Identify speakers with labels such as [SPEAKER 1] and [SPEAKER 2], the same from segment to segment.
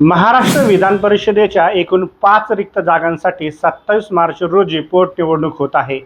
[SPEAKER 1] महाराष्ट्र विधान परिषदेच्या एकूण पाच रिक्त जागांसाठी सत्तावीस मार्च रोजी पोटनिवडणूक होत आहे.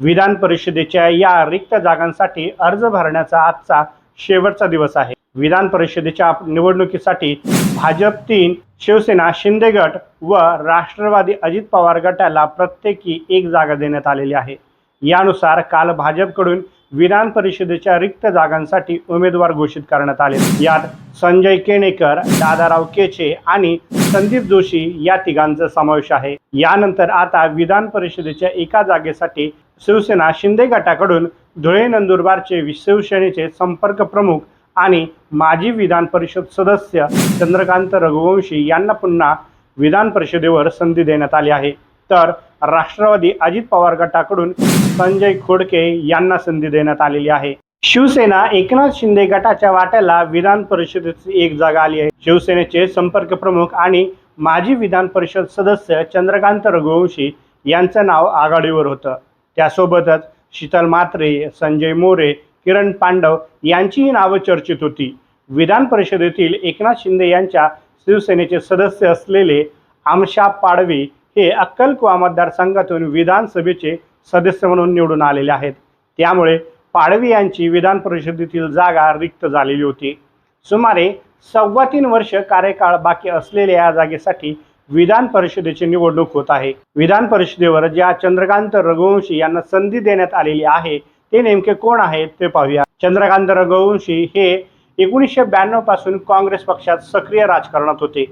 [SPEAKER 1] विधान परिषदेच्या या रिक्त जागांसाठी अर्ज भरण्याचा आजचा शेवटचा दिवस आहे. विधान परिषदेच्या निवडणुकीसाठी भाजप तीन शिवसेना शिंदे गट व राष्ट्रवादी अजित पवार गटाला प्रत्येकी एक जागा देण्यात आलेली आहे. यानुसार काल भाजपकडून विधान परिषदेच्या रिक्त जागांसाठी उमेदवार घोषित करण्यात आले. यात संजय केणेकर दादाराव केचे आणि संदीप जोशी या तिघांचा समावेश आहे. यानंतर आता विधान परिषदेच्या एका जागेसाठी शिवसेना शिंदे गटाकडून धुळे नंदुरबारचे शिवसेनेचे संपर्क प्रमुख आणि माजी विधान परिषद सदस्य चंद्रकांत रघुवंशी यांना पुन्हा विधान परिषदेवर संधी देण्यात आली आहे. तर राष्ट्रवादी अजित पवार गटाकडून संजय खोडके यांना संधी देण्यात आलेली आहे. शिवसेना एकनाथ शिंदे गटाच्या वाट्याला विधान परिषदेची एक जागा आली आहे. शिवसेनेचे संपर्क प्रमुख आणि माजी विधान परिषद सदस्य चंद्रकांत रघुवंशी यांचं नाव आघाडीवर होतं. त्यासोबतच शीतल म्हात्रे संजय मोरे किरण पांडव यांचीही नावं चर्चेत होती. विधान परिषदेतील एकनाथ शिंदे यांच्या शिवसेनेचे सदस्य असलेले आमशा पाडवी हे अक्कलकुवा मतदारसंघातून विधानसभेचे सदस्य म्हणून निवडून आलेले आहेत. त्यामुळे पाडवी यांची विधान परिषदेतील जागा रिक्त झालेली होती. सुमारे सव्वा तीन वर्ष कार्यकाळ बाकी असलेल्या या जागेसाठी विधान परिषदेची निवडणूक होत आहे. विधान परिषदेवर ज्या चंद्रकांत रघुवंशी यांना संधी देण्यात आलेली आहे ते नेमके कोण आहेत ते पाहूया. चंद्रकांत रघुवंशी हे एकोणीसशे ब्याण्णवपासून काँग्रेस पक्षात सक्रिय राजकारणात होते.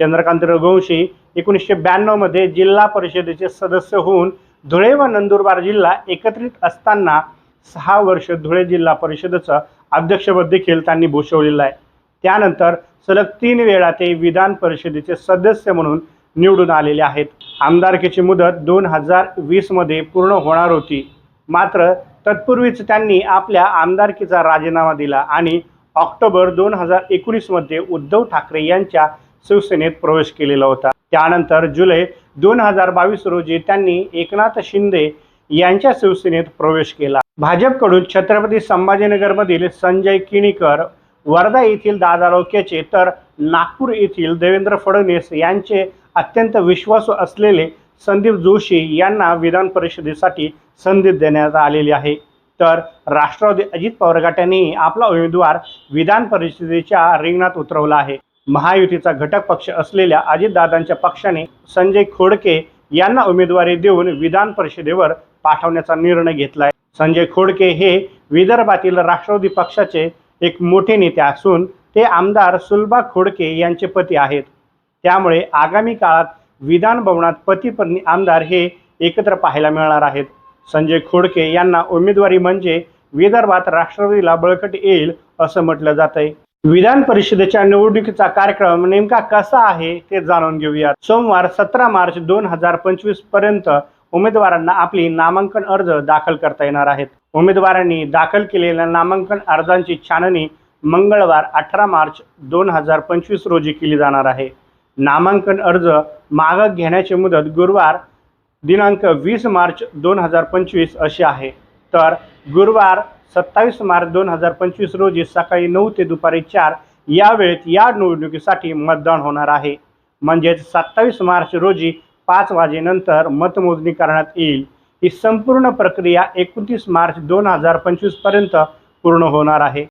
[SPEAKER 1] चंद्रकांत रघुवंशी एकोणीसशे ब्याण्णवमध्ये जिल्हा परिषदेचे सदस्य होऊन धुळे व नंदुरबार जिल्हा एकत्रित असताना सहा वर्ष धुळे जिल्हा परिषदेचं अध्यक्षपद देखील त्यांनी भूषवलेलं आहे. त्यानंतर सलग तीन वेळा ते विधान परिषदेचे सदस्य म्हणून निवडून आलेले आहेत. आमदारकीची मुदत दोन हजार वीसमध्ये पूर्ण होणार होती. मात्र तत्पूर्वीच त्यांनी आपल्या आमदारकीचा राजीनामा दिला आणि ऑक्टोबर दोन हजार एकोणीसमध्ये उद्धव ठाकरे यांच्या शिवसेनेत प्रवेश केलेला होता. त्यानंतर जुलै दोन हजार बावीस रोजी त्यांनी एकनाथ शिंदे यांच्या शिवसेनेत प्रवेश केला. भाजपकडून छत्रपती संभाजीनगरमधील संजय किणीकर वर्धा येथील दादा केचे तर नागपूर येथील देवेंद्र फडणवीस यांचे अत्यंत विश्वासू असलेले संदीप जोशी यांना विधान परिषदेसाठी संधी देण्यात आलेली आहे. तर राष्ट्रवादी अजित पवार गटानेही आपला उमेदवार विधान परिषदेच्या रिंगणात उतरवला आहे. महायुतीचा घटक पक्ष असलेल्या अजितदादांच्या पक्षाने संजय खोडके यांना उमेदवारी देऊन विधान परिषदेवर पाठवण्याचा निर्णय घेतला आहे संजय खोडके हे विदर्भातील राष्ट्रवादी पक्षाचे एक मोठे नेते असून ते आमदार सुलभा खोडके यांचे पती आहेत. त्यामुळे आगामी काळात विधान भवनात पती पत्नी आमदार हे एकत्र पाहायला मिळणार आहेत. संजय खोडके यांना उमेदवारी म्हणजे विदर्भात राष्ट्रवादीला बळकट येईल असं म्हटलं जात आहे विधान परिषदेच्या निवडणुकीचा कार्यक्रम नेमका कसा आहे ते जाणून घेऊयात. सोमवार सतरा मार्च दोन हजार पंचवीसपर्यंत उमेदवारांना आपली नामांकन अर्ज दाखल करता येणार आहेत. उमेदवारांनी दाखल केलेल्या नामांकन अर्जांची छाननी मंगळवार अठरा मार्च दोन हजार पंचवीस रोजी केली जाणार आहे. नामांकन अर्ज मागं घेण्याची मुदत गुरुवार दिनांक वीस मार्च दोन हजार पंचवीस अशी आहे. तर गुरुवार सत्तावीस मार्च दोन हजार पंचवीस रोजी सकाळी नऊ ते दुपारी चार या वेळेत या निवडणुकीसाठी मतदान होणार आहे. म्हणजेच सत्तावीस मार्च रोजी पाच वाजेनंतर मतमोजणी करण्यात येईल. ही संपूर्ण प्रक्रिया एकोणतीस मार्च दोन हजार पंचवीसपर्यंत पूर्ण होणार आहे.